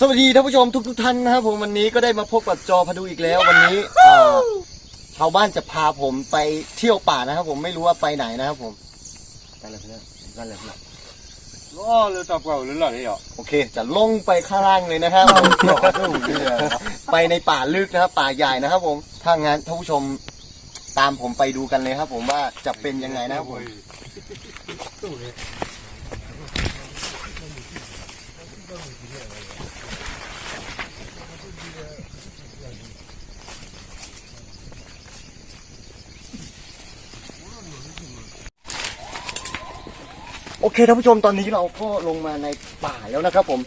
สวัสดีท่านผู้ชมทุกทุกท่านนะครับผมวันนี้ก็ได้มาพบกับจอพดูอีกแล้ววันนี้ชาวบ้านจะพาผมไปเที่ยวป่านะครับผมไม่รู้ว่าไปไหนนะครับผมกันเลยเพื่อนกันเลยเพื่อนล้อหรือตอบเก่าหรือหล่อได้หรอโอเค จะลงไปข้างล่างเลยนะครับไปในป่าลึกนะครับ ป่าใหญ่นะครับ ผมถ้างั้นท่านผู้ชมตามผมไปดูกันเลยครับ ผมว่าจะเป็นยังไงนะครับผม โอเคท่านผู้ชมตอนนี้เราก็ลงมาในป่าแล้วนะครับ ผม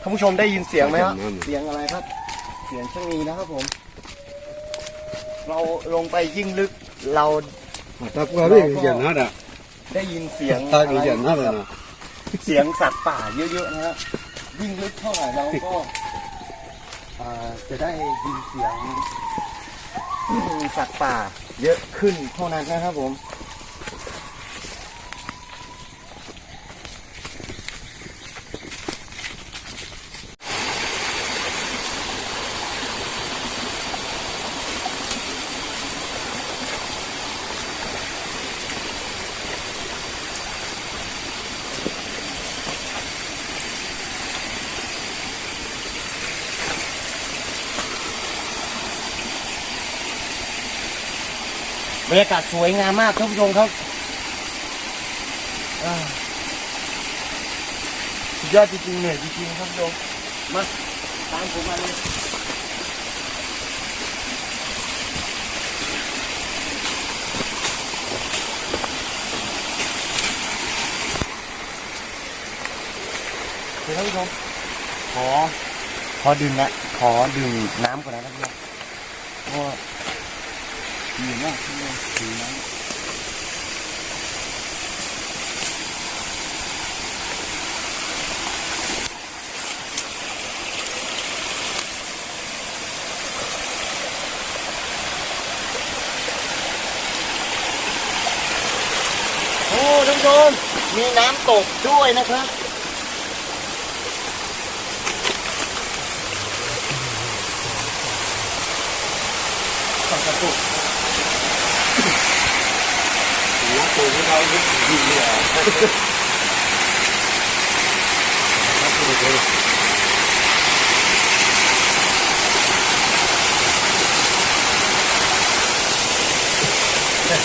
ท่านผู้ชมได้ยินเสียงไหมครับเสียงอะไรครับ เสียงชะนีนะครับผม เราลงไปยิ่งลึกเรา Tak gua habis ได้ยินเสียง Tak อะไร hujan ada เสียงสัตว์ป่าเยอะๆนะฮะยิ่งลึกเท่าไหร่เราก็จะได้ยินเสียงสัตว์ป่า เยอะขึ้นเท่านั้นนะครับผม รรยากาศสวยงามมากท่านผู้ชมครับอ่าสุดยอดจริงๆเหนื่อยจริงๆครับผู้ชมมาตามผมมาเลยเดี๋ยวท่านผู้ชมขอ ขอดื่มนะขอดื่มน้ำก่อนนะครับผู้ชมเพราะ ว่าหิวมากเลยหิวน้ำโอ้ท่านผู้ชมมีน้ำตกด้วยนะครับฝั่งกระตุก 我们老是第一了，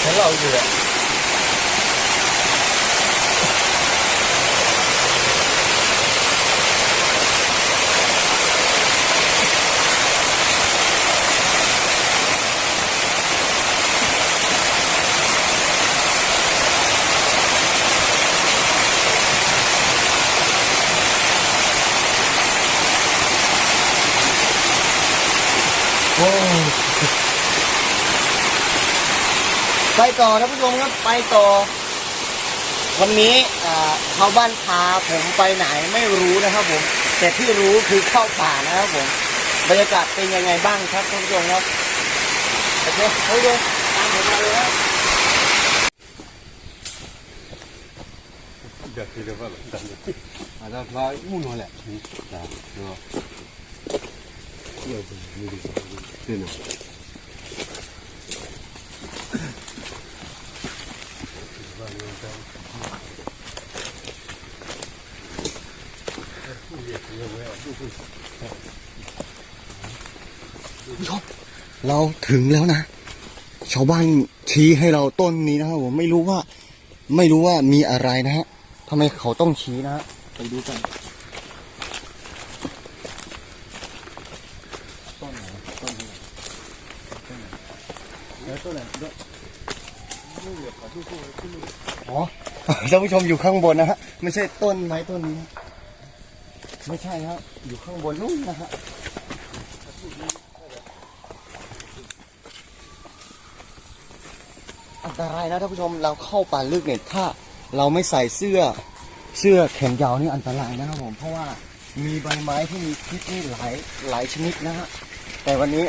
陈老师。 ไปต่อนะผู้ชมครับไปต่อ วันนี้ชาวบ้านพาผมไปไหนไม่รู้นะครับ ผม แต่ที่รู้คือเข้าป่านะครับผมบรรยากาศเป็นยังไงบ้างครับท่านผู้ชมครับโอเคท่านตามผมมาเลยครับอยากกินอะไรบ้างตนนี้อาจจะมาอุ้นหน่อยแหละนะ เราถึงแล้วนะ ชาวบ้านชี้ให้เราต้นนี้นะครับผมไม่รู้ว่า ไม่รู้ว่ามีอะไรนะฮะทำไมเขาต้องชี้นะฮะไปดูกันต้นไหนต้นนี้ต้นไหนแล้วต้นไหนด้วยอ๋อ ท่านผู้ชมอยู่ข้างบนนะฮะไม่ใช่ต้นไม้ต้นนี้ ไม่ใช่ครับ อยู่ข้างบนนู่นนะฮะอันตรายนะท่านผู้ชมเราเข้าป่าลึกเนี่ยถ้าเราไม่ใส่เสื้อเสื้อแขนยาวนี่อันตรายนะครับผมเพราะว่ามีใบไม้ที่มีพิษนี่หลายหลายชนิดนะฮะแต่วันนี้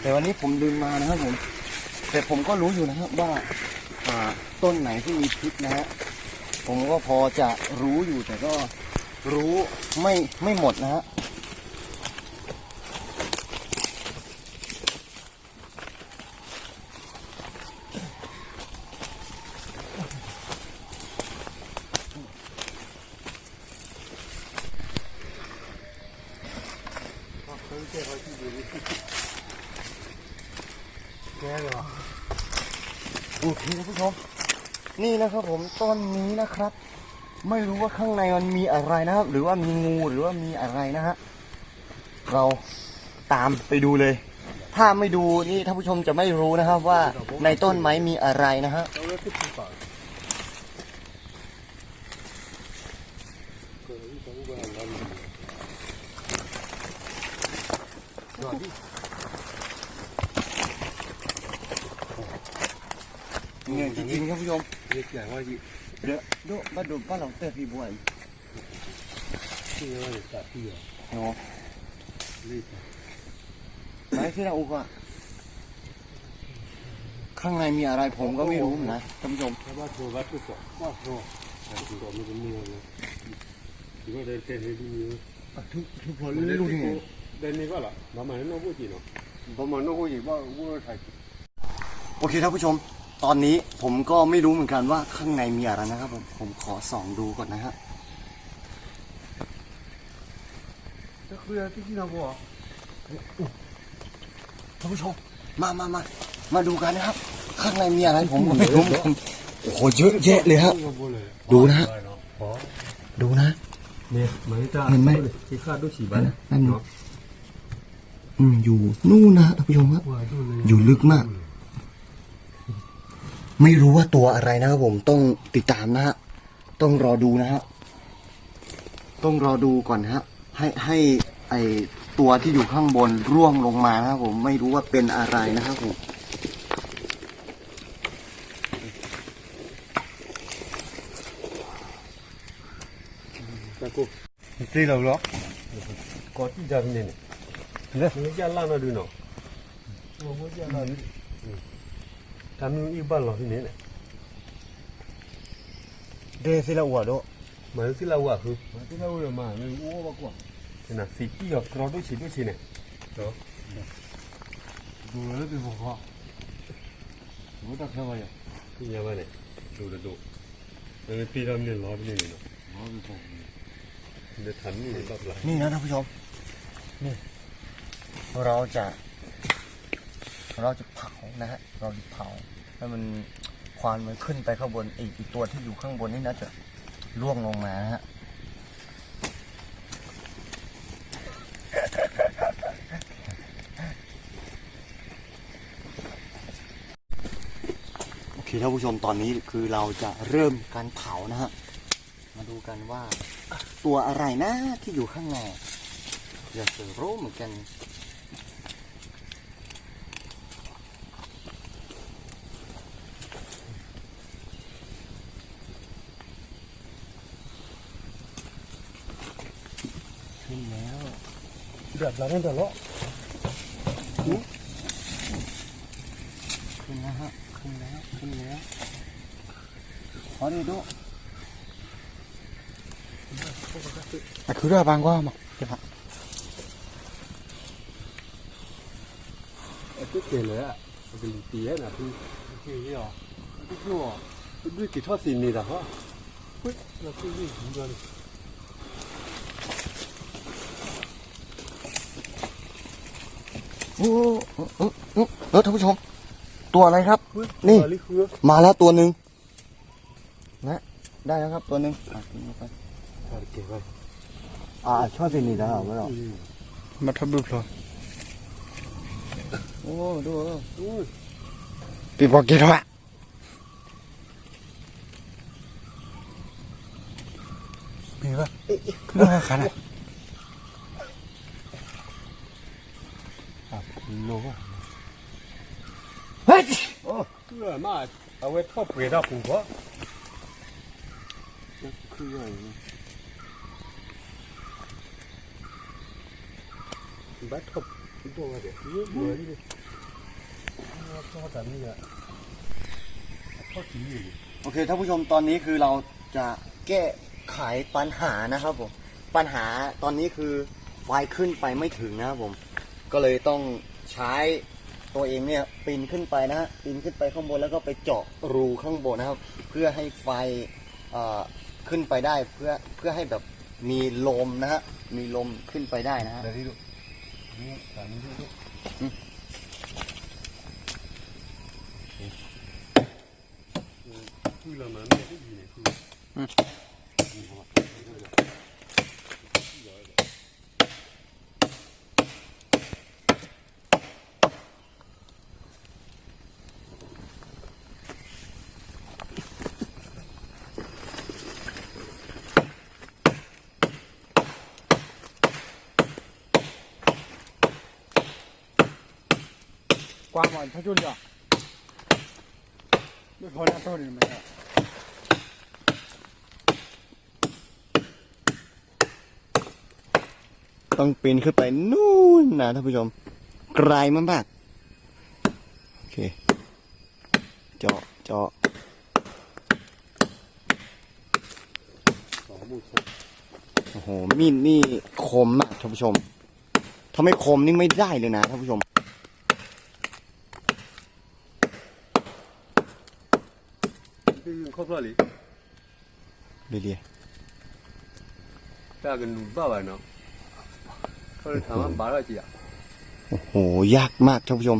แต่วันนี้ผมลืมมานะครับผม แต่ผมก็รู้อยู่นะครับว่า ต้นไหนที่มีพิษนะฮะผมก็พอจะรู้อยู่แต่ก็รู้ไม่ไม่หมดนะฮะแกเหรอ โอเคท่านผู้ชมนี่นะครับผมต้นนี้นะครับ ไม่รู้ว่าข้างในมันมีอะไรนะครับ หรือว่ามีงูหรือว่ามีอะไรนะฮะเราตามไปดูเลย ถ้าไม่ดูนี่ท่านผู้ชมจะไม่รู้นะครับว่าในต้นไม้มีอะไรนะฮะ เราเลือกที่ปีก่อนเกิดที่สองวันแล้วมันก่อนที่ เงี้ยจริงๆท่านผู้ชม เรียกใหญ่ว่าที่ เดี๋ยวดูมาดูบ้านหลังเตอพี่บวย ที่ว่าจะตัดที่อะ เนาะรีบไหนที่เราอุกอะข้างในมีอะไรผมก็ไม่รู้นะท่านผู้ชมถ้าว่าโทรวัดก็สอบว่าโทรแต่ตัวมันเป็นมือนะถือว่าได้เต้นให้ดีมือทุกทุกคนได้รู้ที่ไงได้นี่ก็ล่ะประมาณนั้นพูดจริงเนาะประมาณนั้นพูดจริงว่าว่าถ่ายโอเคท่านผู้ชม ตอนนี้ผมก็ไม่รู้เหมือนกันว่าข้างในมีอะไรนะครับ ผมผมขอส่องดูก่อนนะฮะจะคุยอะไรที่เราบอกท่านผู้ชมมามามามาดูกันนะครับ ข้างในมีอะไรผมก็ไม่รู้เหมือนกันโอ้โหเยอะแยะเลยครับดูนะฮะดูนะเนี่ยมันจะเห็นไหมที่คาดด้วยสีบ้านนั่นดูอืมอยู่นู่นนะฮะท่านผู้ชมครับว่าดูเลยอยู่ลึกมาก ไม่รู้ว่าตัวอะไรนะครับผมต้องติดตามนะฮะต้องรอดูนะฮะต้องรอดูก่อนนะฮะให้ให้ไอตัวที่อยู่ข้างบนร่วงลงมานะครับผมไม่รู้ว่าเป็นอะไรนะครับผมตะกุตีเราหรอกก่อนที่จะเนี่ยเนี่ยมันจะล่างเราดูเนาะมันจะล่าง ทำอยู่อีบ้านเราที่นี่เนี่ยเดซิลาอัวโดมันที่เราอะคือมันที่เราอะมาเนี่ยโอ้บ้ากว่าเนี่ยนะสีกี้กับกรอด้วยสีด้วยสีเนี่ยเนาะดูแล้วเป็นหัวข้อรู้ตักเท่าไหร่ที่ยังไงเนี่ยดูแล้วดูมันปีเราเนี่ยล้อไปเนี่ยเนาะล้อไปตรงนี้เดี๋ยวทันนี่รอบหลังนี่นะท่านผู้ชมนี่เราจะ เราจะเผานะฮะเราจะเผาให้มันควันมันขึ้นไปข้างบนอีกอีกตัวที่อยู่ข้างบนนี่น่าจะล่วงลงมาฮะโอเคท่านผู้ชมตอนนี้คือเราจะเริ่มการเผานะฮะมาดูกันว่า ตัวอะไรนะที่อยู่ข้างในอยากจะรู้เหมือนกัน ขึ้นแล้ว แบบเราเนี่ยตลอดขึ้นแล้วฮะขึ้นแล้วขึ้นแล้วขอดีดูอะคือเรื่องบางก็มาเดี๋ยวครับ cái kề lưỡi ạ cái tía là thì cái gì à cái chua cái đuôi cái thoát xìn này là hả quýt là cái gì cũng được โอ้โอ้โอ้โอ้เออท่านผู้ชม ตัวอะไรครับ quýt Nè. lý khứa มาแล้วตัวหนึ่งนะได้แล้วครับตัวหนึ่งอะกินเข้าไป à kể vậy อ่าชอบสิ่งนี้นะเหรอไม่รอ mà thắp đục rồi โอ้ดู ui ปีบอกกี่ตัวมีปะน่าขันอะ lô quá เฮ้ย ô cứ mà à vậy thoát về ra cũng quá cứ vậy bắt thoát cái đồ này để vừa đi nó cho tận như vậy thoát chỉ gì โอเคท่านผู้ชมตอนนี้คือเราจะแก้ไขปัญหานะครับผมปัญหาตอนนี้คือไฟขึ้นไปไม่ถึงนะครับผม ก็เลยต้อง ใช้ตัวเองเนี่ยปีนขึ้นไปนะฮะปีนขึ้นไปข้างบนแล้วก็ไปเจาะรูข้างบนนะครับ เพื่อให้ไฟเอ่อขึ้นไปได้เพื่อเพื่อให้แบบมีลมนะฮะมีลมขึ้นไปได้นะฮะ Để đi được. นี่ตอนนี้ดูคือเรามันไม่ได้ยินเลยคือ 아, 다 졸 려. 이거 거나 소리는 뭐 야? ต้องปีนขึ้นไปนู่นนะท่านผู้ชม ไกลมากๆโอเค เจาะเจาะอโอ้โหมีดนี่คมมากท่านผู้ชมถ้าไม่คมนี่ไม่ได้เลยนะท่านผู้ชม คือครอบครัว里 เรีย 大个鲁爸爸呢，เขาเลยถามว่าบาร์อะไรจีอ่ะ โอ้โห ยากมากท่านผู้ชม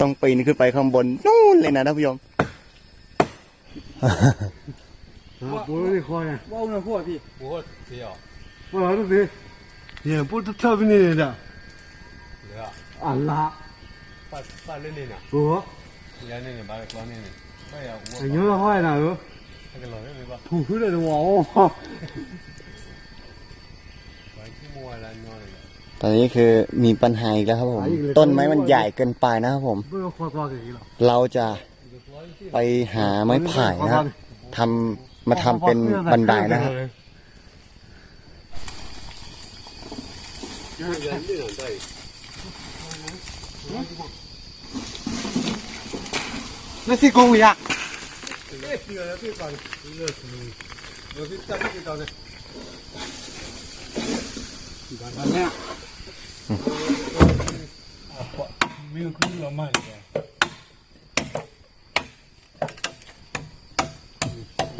ต้องปีนขึ้นไปข้างบนนู่นเลยนะท่านผู้ชม 我我得喝呢，我问货币，不过谁啊？我老是谁？也不是特别那的，谁啊？俺拉八八零零啊？不， Yanene, bare klanene. Bayağı อย่างนี้ไม่ค่อยนะเออ Hadi lan, hadi bak. ถูกขึ้นเลยตัวโอ้ Ben kim o lan ne ตอนนี้คือมีปัญหาอีกแล้วครับผม ต้นไม้มันใหญ่เกินไปนะครับผมเราจะไปหาไม้ไผ่นะครับทำมาทำเป็นบันไดนะครับ Yanene lan. นั่นสิกูอยากเดือดพี่ก่อนเลิกเลยเดี๋ยวพี่จับพี่อนเลยก่อนเนี่ยมีขึ้นไม่เลย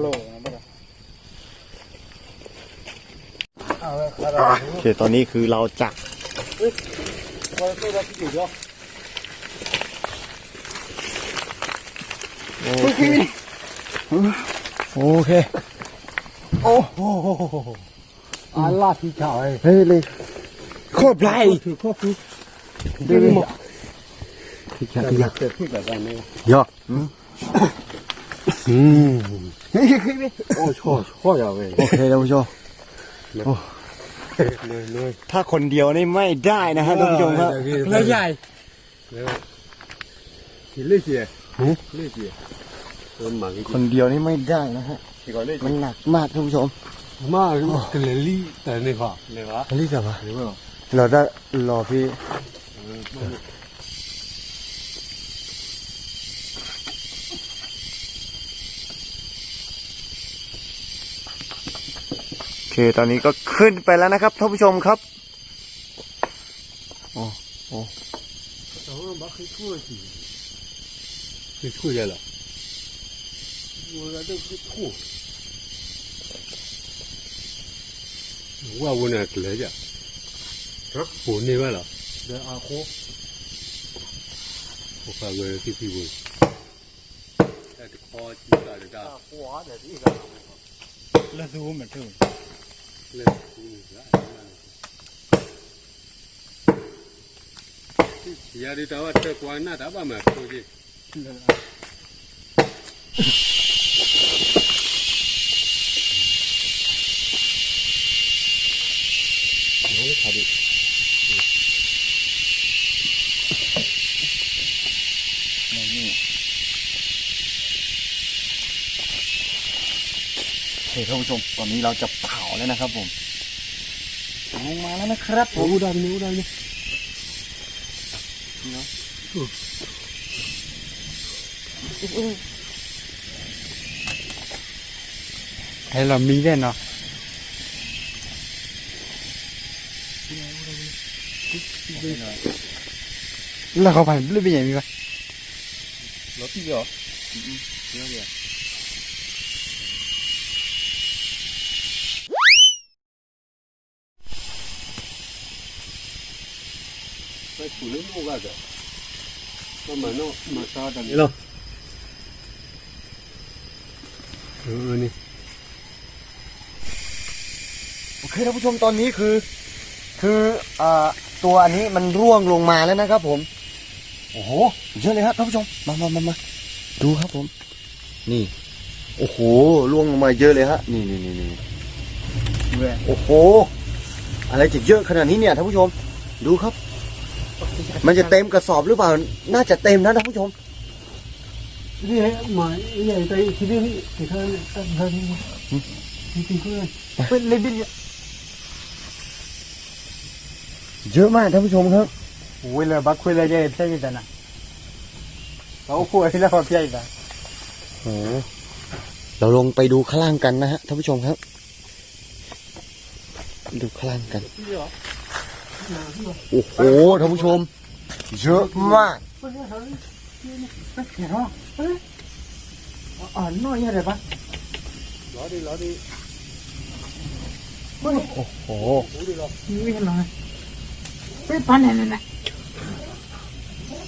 โล่มาบ้างโอเคตอนนี้คือเราจักเฮ้ยวันนี้เราที่อยู่เยอะ โอเค โอ้โหอันลาที่เฉยเฮ้ยเลยโคตรไล่ถือโคตรคือได้มดที่แค่ที่แบบที่แบบนี้เยาะอืมโอ้ชอบชอบอย่าเว้ยโอเคแล้วผู้ชมถ้าคนเดียวนี่ไม่ได้นะฮะท่านผู้ชมครับแล้วใหญ่เลื่อยเสียเลื่ยเสีย คนเดียวนี่ไม่ได้นะฮะมันหนักมากท่านผู้ชม มากเลยลี่แต่ในฝาในฝาลี่แต่ฝาเราได้รอพี่โอเคตอนนี้ก็ขึ้นไปแล้วนะครับท่านผู้ชมครับโอ้โอ้แต่ว่าบักไม่เคยช่วยจริงเคยช่วยได้หรอ 我这都是兔，我问那来着，啊，我那边了，这俺虎，我发个给屁股。哎，这烤鸡啥的干，花在这个，那是我们种。那其他的找我这光那大把嘛出去，น้อ นี้ขดีเฮ้ท่านผู้ชมตอนนี้เราจะเผาแล้วนะครับผมลงมาแล้วนะครับผมดูดันนิ้วดันนิ้เนาะให้เรามีได้เนาะ แล้วเขาไปเรื่อยไปไหนมีปะรถที่เหรอเยอะเลยไปถูเรื่องลูกอะไรก็มาโน่มาซาดันนี่หรอเออนี่โอเคท่านผู้ชมตอนนี้คือ คืออ่าตัวอันนี้มันร่วงลงมาแล้วนะครับผม โอ้โหเยอะเลยครับท่านผู้ชมมามามามาดูครับผม นี่ โอ้โหร่วงลงมาเยอะเลยฮะนี่นี่นี่นี่โอ้โห อะไรจะเยอะขนาดนี้เนี่ยท่านผู้ชม ดูครับ มันจะเต็มกระสอบหรือเปล่า น่าจะเต็มนะท่านผู้ชมนี่มาใหญ่ใจที่นี่ที่ข้างนี่ตั้งข้างนี่ที่ที่ข้างเป็นเลยบินเยอะมากท่านผู้ชมครับ โอ้ยเลยบักคุยเลยจะเพี้ยนกันนะเขาคุยแล้วเพี้ยนกันโอ้โหเราลงไปดูข้างล่างกันนะฮะท่านผู้ชมครับ ดูข้างล่างกัน โอ้โหท่านผู้ชม เยอะมากเห็นเหรออ่านน้อยอะไรปะล้อดีล้อดีโอ้โหไม่เห็นหรอไม่ปันเห็นเลยนะเยอะจริงๆท่านผู้ชมดูครับเฮ้ยอัพโลพี่ชุดอะมาที่มาที่โอ้ยโอ้ยโอ้ยอยู่เลยเหรออยู่เลยเหร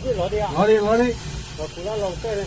กคนเยอะมีเยอะเลยกว่าให้เราจดอะไรล้อดีอะล้อดีอะรอดิรอดิเราคุณเราลองเต้นเลย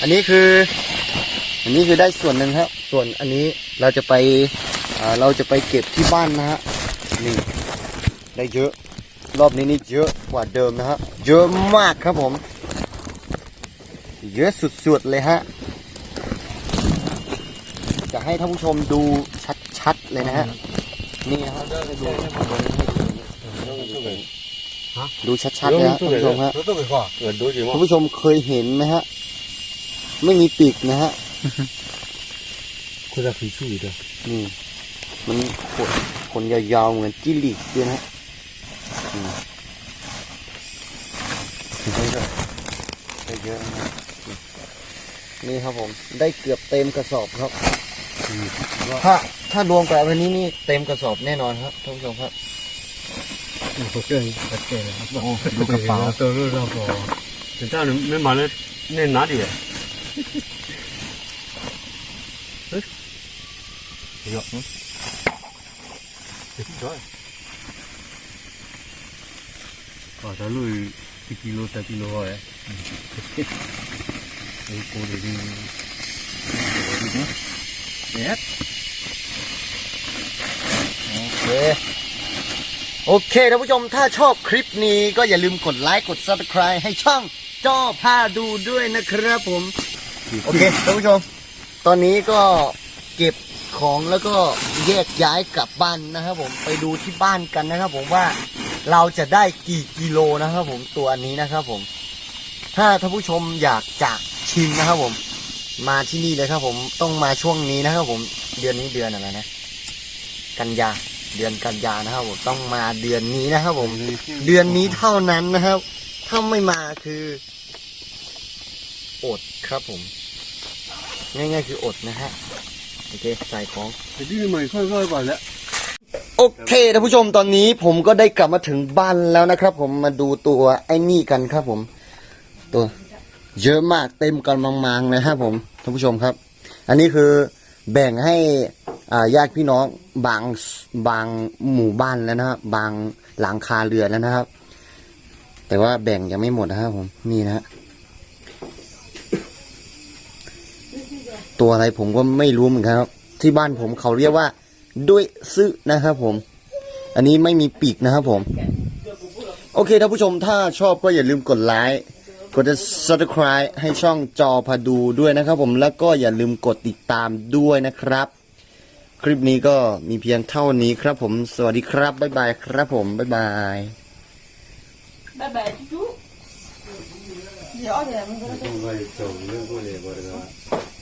อันนี้คือ อันนี้คือได้ส่วนหนึ่งครับส่วนอันนี้เราจะไปอ่าเราจะไปเก็บที่บ้านนะฮะนี่ได้เยอะ รอบนี้นี่เยอะกว่าเดิมนะฮะเยอะมากครับผม เยอะสุดๆเลยฮะจะให้ท่านผู้ชมดูชัดๆเลยนะฮะนี่นะครับดูชัดๆเลยฮะท่านผู้ชมฮะเราต้องไปขวาเกิดดูสิมั้ท่านผู้ชมเคยเห็นไหมฮะ ไม่มีปีกนะฮะคุณจะผีชู้อีกเหรอนี่มันขนขนยาวๆเหมือนจิลิกด้ลยนะได้เยอะนะนี่ครับผม ได้เกือบเต็มกระสอบครับ ถ้าถ้ารวมกับวันนี้นี่เต็มกระสอบแน่นอนครับท่านผู้ชมครับโอเคโอเคครับโอ้ดูกระเป๋าตัวรูปเราพอถึงเจ้าหนึ่งไม่มาเลยเน้นนัดอีก เฮ้ยเดี๋ยอืมเดี๋ยวจ้อยอ๋อถ้าลุยกี่กิโลแต่กิโลอะโอ้โหเดี๋ยวนี้เนี่ยโอเคโอเคท่านผู้ชมถ้าชอบคลิปนี้ก็อย่าลืมกดไลค์กด subscribe ให้ช่องจ้อผ้าดูด้วยนะครับผม โอเคท่านผู้ชม ตอนนี้ก็เก็บของแล้วก็แยกย้ายกลับบ้านนะครับผมไปดูที่บ้านกันนะครับ ผมว่าเราจะได้กี่กิโลนะครับ ผมตัวนี้นะครับ ผม ถ้าท่านผู้ชมอยากจะชิมนะครับ ผม มาที่นี่เลยครับ ผมต้องมาช่วงนี้นะครับ ผมเดือนนี้เดือนอะไรนะ กันยาเดือนกันยานะครับ ผมต้องมาเดือนนี้นะครับ ผม เดือนนี้เท่านั้นนะครับ ถ้าไม่มาคืออดครับผม ง่ายๆคืออดนะฮะ โอเค ใส่ของเดี๋ยวนี้มันค่อยๆไปแล้วโอเคท่านผู้ชมตอนนี้ผมก็ได้กลับมาถึงบ้านแล้วนะครับ ผมมาดูตัวไอ้นี่กันครับผม ตัว เยอะมากเต็มกันมังๆเลยครับผมท่านผู้ชมครับ อันนี้คือแบ่งให้อ่าญาติพี่น้องบางบางหมู่บ้านแล้วนะครับบางหลังคาเรือนแล้วนะครับ แต่ว่าแบ่งยังไม่หมดนะครับผมนี่นะฮะ ตัวอะไรผมก็ไม่รู้เหมือนกันครับ ที่บ้านผมเขาเรียกว่า ด้วยซึนะครับผม อันนี้ไม่มีปีกนะครับผม โอเคท่านผู้ชมถ้าชอบก็อย่าลืมกดไลค์กด subscribe ให้ช่องจอพาดูด้วยนะครับผมแล้วก็อย่าลืมกดติดตามด้วยนะครับ คลิปนี้ก็มีเพียงเท่านี้ครับผม สวัสดีครับ บ๊ายบายครับผม บ๊ายบาย Bye bye, chú. Rõ ràng. ต้องไปส่งเรื่องพวกนี้บริการ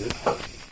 இருக்குது